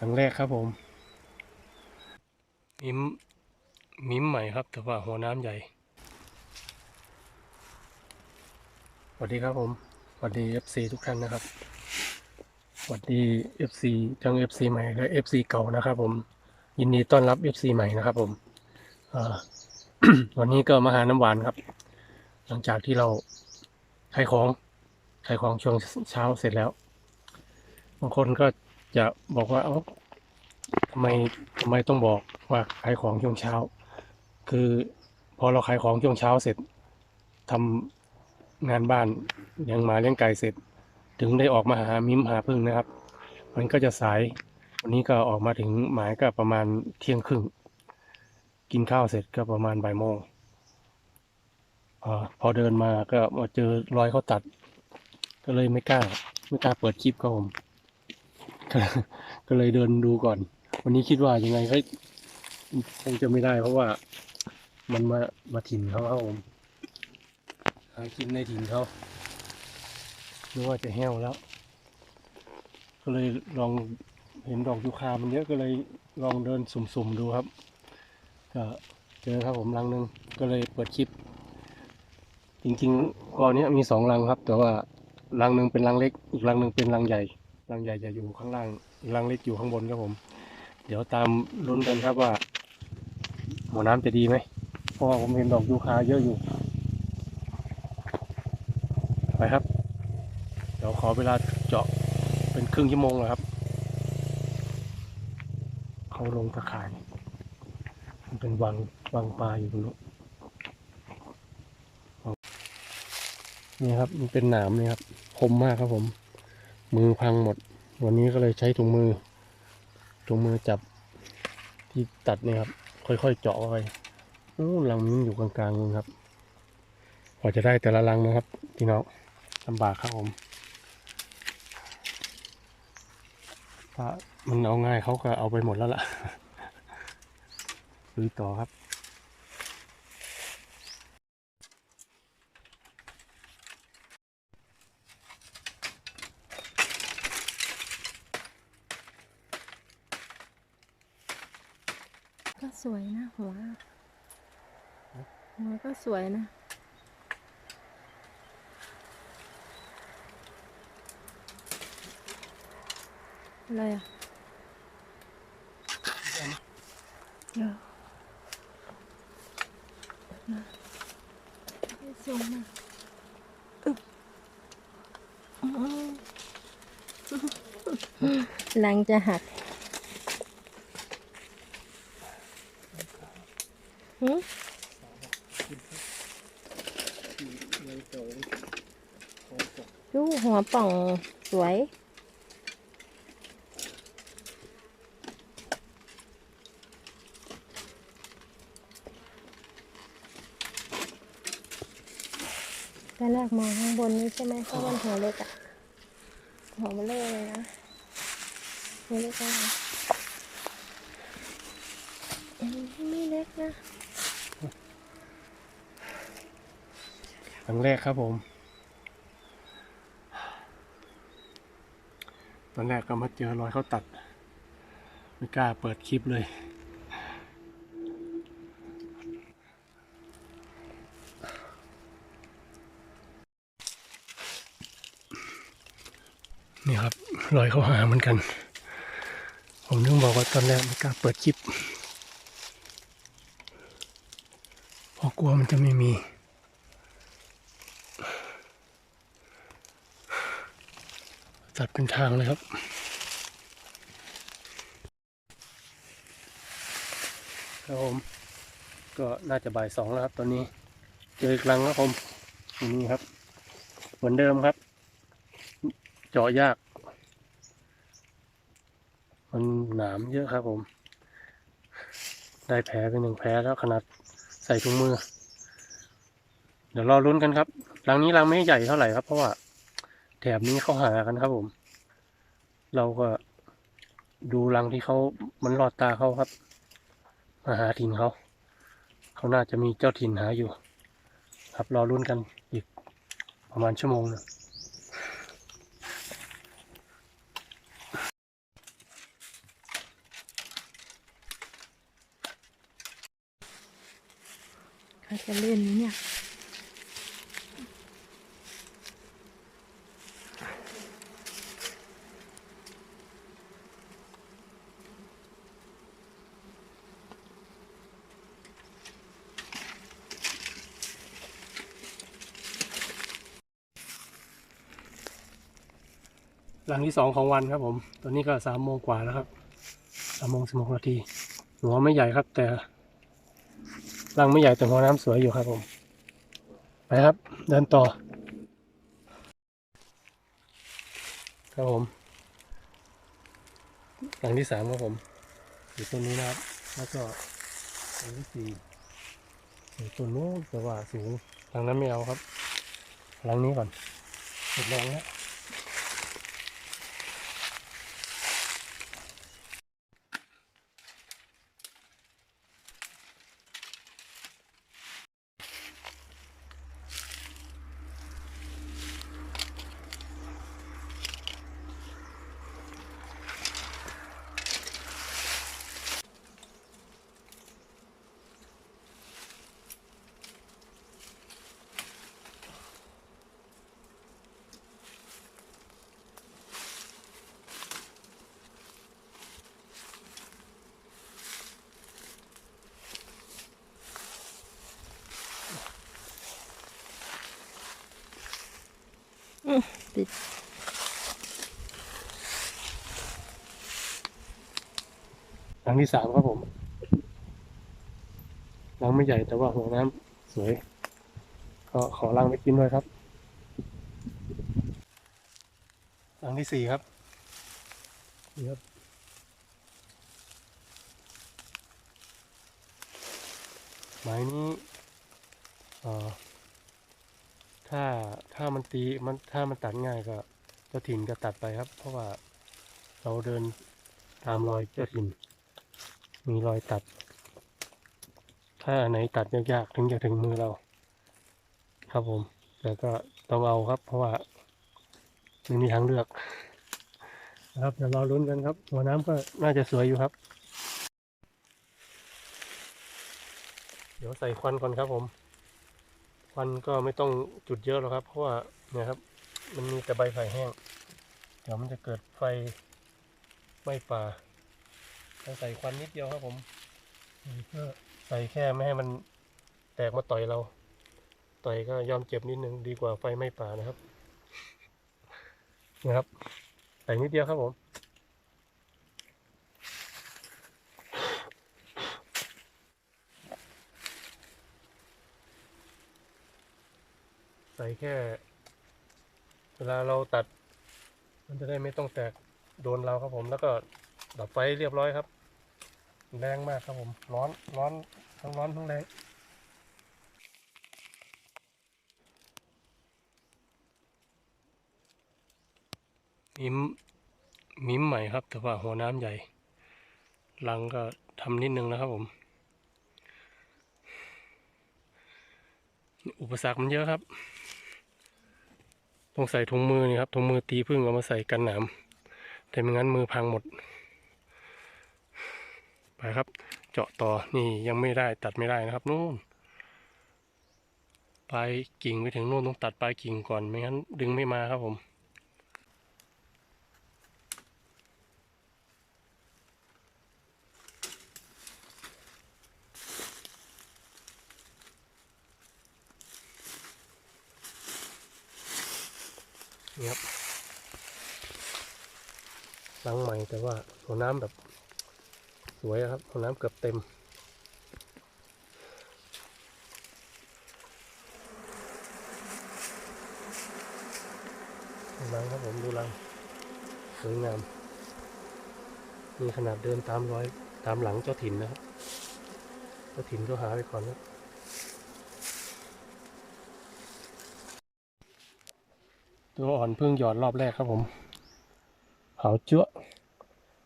ครั้งแรกครับผมมิมมิมใหม่ครับ แต่ว่าหัวน้ำใหญ่สวัสดีครับผมสวัสดี FC ทุกท่านนะครับสวัสดี FC ทั้ง FC ใหม่และ FC เก่านะครับผม ยินดีต้อนรับ FC ใหม่นะครับผมเอ่อวันนี้ก็มาหาน้ำหวานครับ หลังจากที่เราขายของขายของช่วงเช้าเสร็จแล้ว บางคนก็ จะบอกว่าเอาทำไมทำไมต้องบอกว่าขายของช่วงเช้า คือพอเราขายของช่วงเช้าเสร็จทำงานบ้านเลี้ยงหมาเลี้ยงไก่เสร็จ ถึงได้ออกมาหามิมหาพึ่งนะครับ มันก็จะสายวันนี้ก็ออกมาถึงหมายก็ประมาณเที่ยงครึ่ง กินข้าวเสร็จก็ประมาณบ่ายโมงอพอเดินมาก็มาเจอรอยเขาตัด ก็เลยไม่กล้า ไม่กล้าเปิดคลิปครับผม ก็เลยเดินดูก่อน วันนี้คิดว่ายังไงก็คงจะไม่ได้ เพราะว่ามันมามาถิ่นเขาครับผมหากินในถิ่นเขานึกว่าจะแห้วแล้ว ก็เลยลองเห็นดอกยูคามันเยอะก็เลยลองเดินสุ่มๆดูครับ ก็เจอครับผมรังหนึ่งก็เลยเปิดคลิป จริงๆกอเนี้มีสองรังครับ แต่ว่ารังหนึ่งเป็นรังเล็ก อีกรังหนึ่งเป็นรังใหญ่ รังใหญ่จะอยู่ข้างล่างรังเล็กอยู่ข้างบนครับผม เดี๋ยวตามลุ้นกันครับว่าหมอน้ำจะดีไหมเพราะว่าผมเห็นดอกยูคาเยอะอยู่ ไปครับ เดี๋ยวขอเวลาเจาะเป็นครึ่งชั่วโมงนะครับ เขาลงตะข่ายมันเป็นวังวังปลาอยู่ตรงนู้นนี่ครับ มันเป็นหนามนี่ครับ คมมากครับผม มือพังหมด วันนี้ก็เลยใช้ถุงมือ ถุงมือจับที่ตัดเนี่ยครับ ค่อยๆเจาะเข้าไปนู้นรังนี้อยู่กลางๆนู่นครับกว่าจะได้แต่ละรังนะครับพี่น้องลำบากครับผมถ้ามันเอาง่ายเขาก็เอาไปหมดแล้วล่ะลุยต่อครับ ก็สวยนะหัว หัวก็สวยนะ อะไรอะเดี๋ยวนะให้ส่งมาอึ๊บอื้อหลังจะหักหืม ดู หัวป่องสวย ตอนแรกมองข้างบนนี้ใช่ไหมเพราะมันหัวเล็กอะหัวมันเล็กเลยนะหัวเล็กมากอันนี้ไม่เล็กนะครั้งแรกครับผม ตอนแรกก็มาเจอรอยเขาตัด ไม่กล้าเปิดคลิปเลย นี่ครับ รอยเขาหาเหมือนกัน ผมนึกบอกว่าตอนแรกไม่กล้าเปิดคลิปเพราะกลัวมันจะไม่มี ตัดเป็นทางเลยครับครับผมก็น่าจะบ่ายสองแล้วครับตอนนี้ เจออีกครั้งครับผมนี่ครับ เหมือนเดิมครับ เจาะยาก มันหนามเยอะครับผม ได้แผลไปหนึ่งแผลแล้วขนาดใส่ถุงมือ เดี๋ยวรอลุ้นกันครับรังนี้รังไม่ใหญ่เท่าไหร่ครับเพราะว่า แถบนี้เขาหากันครับผม เราก็ดูรังที่เขามันหลอดตาเขาครับ มาหาถิ่นเขา เขาน่าจะมีเจ้าถิ่นหาอยู่ ครับรอรุ่นกันอีกประมาณชั่วโมงนะงเขาจะเล่นนี้เนี่ย ลังที่สองของวันครับผม ตอนนี้ก็สามโมงกว่าแล้วครับสามโมงสิบหกนาที หัวไม่ใหญ่ครับ แต่รังไม่ใหญ่แต่หัวน้ำสวยอยู่ครับผม ไปครับ เดินต่อ ครับผมหลังที่สามครับผม อยู่ต้นนี้นะครับ แล้วก็หลังที่สี่อยู่ต้นนู้นแต่ว่าสูงหลังนั้นไม่เอาครับหลังนี้ก่อนเสร็จแรงแล้ว ปิด หลังที่สามครับผม หลังไม่ใหญ่แต่ว่าหัวน้ำสวย ก็ขอรังไปกินด้วยครับ หลังที่สี่ครับนี่ครับหมายนี้อ่อ ถ้าถ้ามันตีมันถ้ามันตัดง่ายก็เจ้าถิ่นก็ตัดไปครับ เพราะว่าเราเดินตามรอยเจ้าถิ่น มีรอยตัด ถ้าไหนตัดยากๆถึงจะถึงมือเรา ครับผม แต่ก็ต้องเอาครับ เพราะว่าไม่มีทางเลือกนะครับเดี๋ยวรอลุ้นกันครับ หัวน้ำก็น่าจะสวยอยู่ครับ เดี๋ยวใส่ควันก่อนครับผม ควันก็ไม่ต้องจุดเยอะหรอกครับ เพราะว่าเนี่ยครับ มันมีแต่ใบไผ่แห้ง เดี๋ยวมันจะเกิดไฟไหม้ป่าเราใส่ควันนิดเดียวครับผมเพื่อใส่แค่ไม่ให้มันแตกมาต่อยเรา ต่อยก็ยอมเจ็บนิดนึงดีกว่าไฟไหม้ป่านะครับ นะครับ ใส่นิดเดียวครับผม ใส่แค่ เวลาเราตัด มันจะได้ไม่ต้องแตกโดนเราครับผม แล้วก็ดับไฟเรียบร้อยครับ แรงมากครับผม ร้อนร้อนทั้งร้อนทั้งแรงมิมมิมใหม่ครับ แต่ว่าหัวน้ำใหญ่รังก็ทำนิดนึงนะครับผม อุปสรรคมันเยอะครับ ต้องใส่ถุงมือนี่ครับถุงมือตีพึ่งเอามาใส่กันหนามแต่ไม่งั้นมือพังหมด ไปครับ เจาะต่อนี่ยังไม่ได้ตัดไม่ได้นะครับนู่นปลายกิ่งไปถึงนู่นต้องตัดปลายกิ่งก่อนไม่งั้นดึงไม่มาครับผม ล้างใหม่แต่ว่าหัวน้ำแบบสวยครับหัวน้ำเกือบเต็ม ดูรังครับผมดูรังสวยงาม มีขนาดเดินตามรอยตามหลังเจ้าถิ่นนะครับเจ้าถิ่นก็หาไปก่อนนะตัวอ่อนเพิ่งหยอดรอบแรกครับผม ขาวจั๊วะ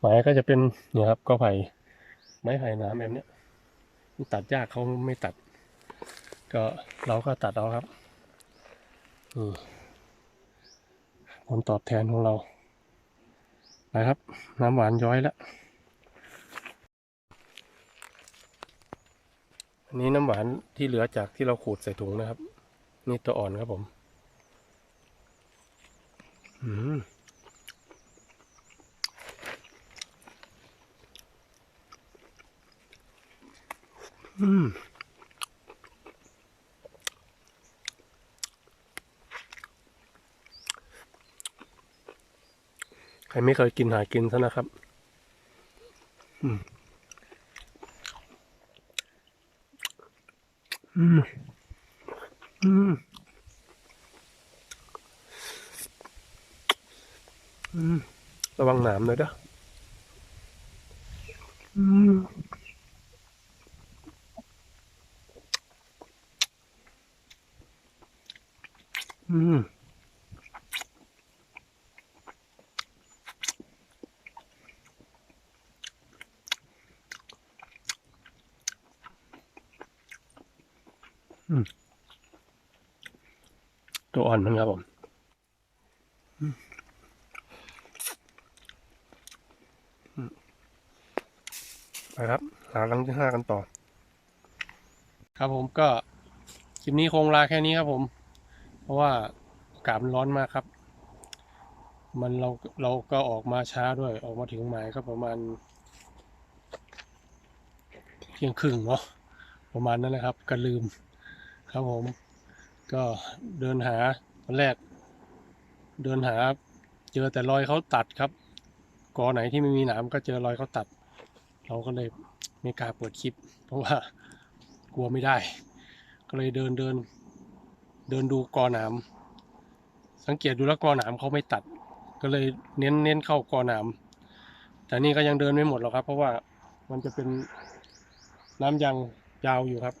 หมายก็จะเป็นเนี่ยครับก็ไผ่ไม้ไผ่นามแบบเนี้ยตัดยากเขาไม่ตัด ก็เราก็ตัดเอาครับผลตอบแทนของเรานะครับ น้ำหวานย้อยแล้วอันนี้น้ำหวานที่เหลือจากที่เราขูดใส่ถุงนะครับ นี่ตัวอ่อนครับผม อืม อืมใครไม่เคยกินหากินซะนะครับ อืม อืม อืม อืม ระวังหนามหน่อยเด้ออืม อืมตัวอ่อนมันครับผมอืมอืมไปครับ หาครั้งที่ห้ากันต่อ ครับผมก็คลิปนี้คงลาแค่นี้ครับผมเพ ราะว่าอากาศมันร้อนมากครับ มันเราเราก็ออกมาช้าด้วย ออกมาถึงหมายก็ประมาณเที่ยงครึ่งเนาะประมาณนั้นนะครับก็ลืมครับผม ก็เดินหาตอนแรก เดินหา เจอแต่รอยเขาตัดครับกอไหนที่ไม่มีหนามก็เจอรอยเขาตัด เราก็เลยไม่กล้าเปิดคลิป เพราะว่ากลัวไม่ได้ ก็เลยเดินเดิน เดินดูกอหนามสังเกตดูแล้วกอหนามเขาไม่ตัด ก็เลยเน้นเน้นเข้ากอหนามแต่นี่ก็ยังเดินไม่หมดหรอกครับ เพราะว่ามันจะเป็นน้ำยางยาวอยู่ครับ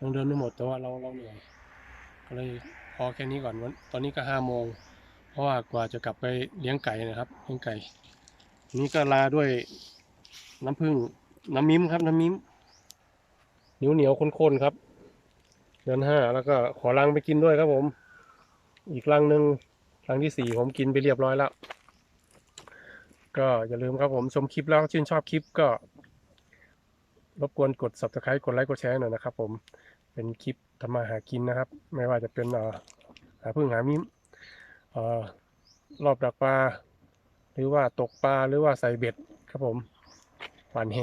ยังเดินไม่หมดแต่ว่าเราเราเหนื่อยก็เลยพอแค่นี้ก่อนวันตอนนี้ก็ห้าโมงเพราะว่ากว่าจะกลับไปเลี้ยงไก่นะครับเลี้ยงไก่นี้ก็ลาด้วยน้ำผึ้งน้ำมิ้มครับ น้ำมิ้มเหนียวเหนียวข้นๆครับ เดือนห้าแล้วก็ขอรังไปกินด้วยครับผม อีกรังหนึ่งรังที่สี่ผมกินไปเรียบร้อยแล้ว ก็อย่าลืมครับผมชมคลิปแล้วชื่นชอบคลิปก็ รบกวนกด subscribe กดไลค์กดแชร์หน่อยนะครับผมเป็นคลิปทำมาหากินนะครับ ไม่ว่าจะเป็นหาพึ่งหามิ้มเอ่อรอบดักปลาหรือว่าตกปลาหรือว่าใส่เบ็ดครับผมหวานแห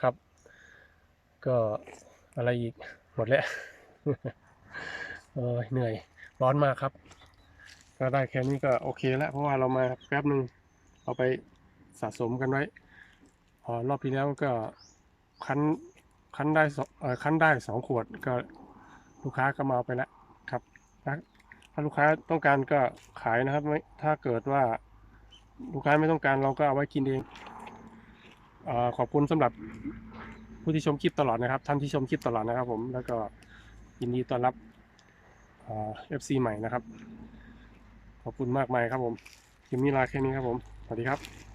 ครับ ก็อะไรอีกหมดแล้ว เออเหนื่อยร้อนมากครับ ก็ได้แค่นี้ก็โอเคแล้ว เพราะว่าเรามาแป๊บหนึ่งเอาไปสะสมกันไว้พอรอบที่แล้วก็คั้นคั้นได้สองเออคั้นได้สองขวดก็ลูกค้าก็มาเอาไปแล้วครับถ้าถ้าลูกค้าต้องการก็ขายนะครับไม่ถ้าเกิดว่าลูกค้าไม่ต้องการเราก็เอาไว้กินเองเออขอบคุณสำหรับผู้ที่ชมคลิปตลอดนะครับ ท่านที่ชมคลิปตลอดนะครับผมแล้วก็ ยินดีต้อนรับเอฟซีใหม่นะครับ ขอบคุณมากมายครับผมคลิปนี้ลาแค่นี้ครับผม สวัสดีครับ